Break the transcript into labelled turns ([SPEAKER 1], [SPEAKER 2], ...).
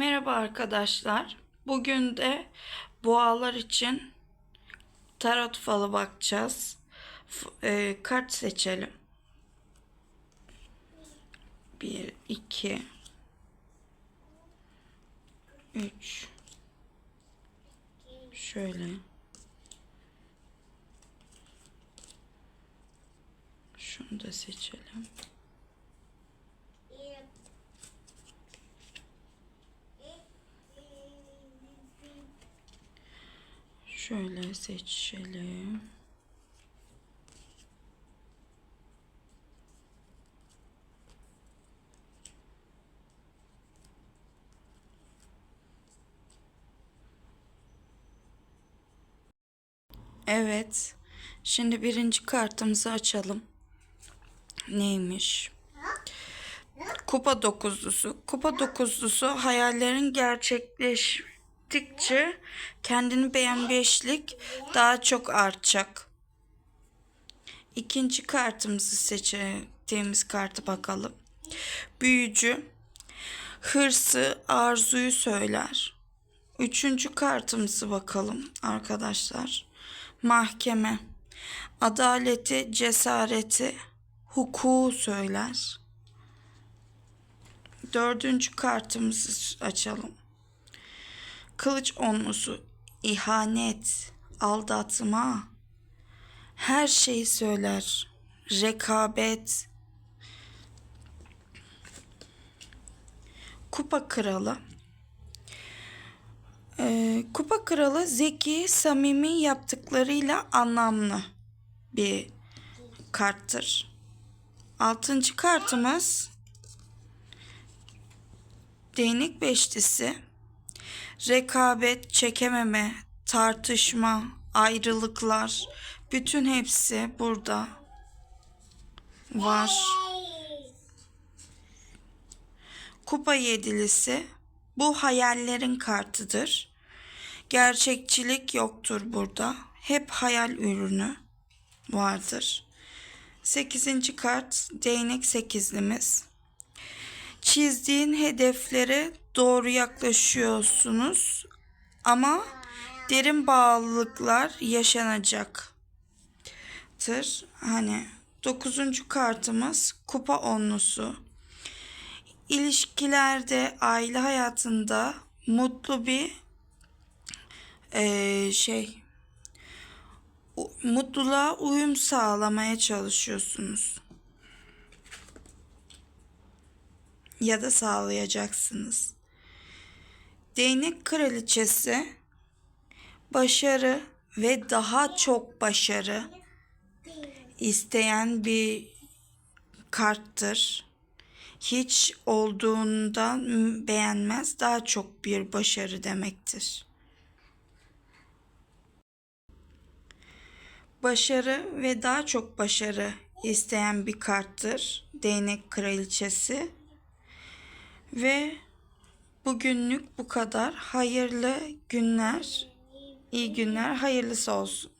[SPEAKER 1] Merhaba arkadaşlar. Bugün de boğalar için tarot falı bakacağız. E, kart seçelim. 1, 2, 3. Şöyle. Şunu da seçelim. Şöyle seçelim. Evet. Şimdi birinci kartımızı açalım. Neymiş? Kupa dokuzlusu. Kupa dokuzlusu hayallerin gerçekleştikçe kendini beğenmişlik daha çok artacak. İkinci kartımızı seçtiğimiz kartı bakalım. Büyücü hırsı, arzuyu söyler. Üçüncü kartımızı bakalım arkadaşlar. Mahkeme adaleti, cesareti, hukuku söyler. Dördüncü kartımızı açalım. Kılıç onlusu, ihanet, aldatma, her şeyi söyler. Rekabet, kupa kralı. Ee, kupa kralı zeki, samimi yaptıklarıyla anlamlı bir karttır. Altıncı kartımız Değnek beşlisi. Rekabet, çekememe, tartışma, ayrılıklar, bütün hepsi burada var. Kupa yedilisi. Bu hayallerin kartıdır. Gerçekçilik yoktur burada. Hep hayal ürünü vardır. Sekizinci kart değnek sekizlimiz çizdiğin hedeflere doğru yaklaşıyorsunuz ama derin bağlılıklar yaşanacaktır. Hani dokuzuncu kartımız kupa onlusu. İlişkilerde, aile hayatında mutlu bir eee, şey mutluluğa uyum sağlamaya çalışıyorsunuz. Ya da sağlayacaksınız. Değnek kraliçesi başarı ve daha çok başarı isteyen bir karttır. Hiç olduğundan beğenmez, daha çok bir başarı demektir. Başarı ve daha çok başarı isteyen bir karttır. Değnek kraliçesi. Ve bugünlük bu kadar. Hayırlı günler, iyi günler, hayırlısı olsun.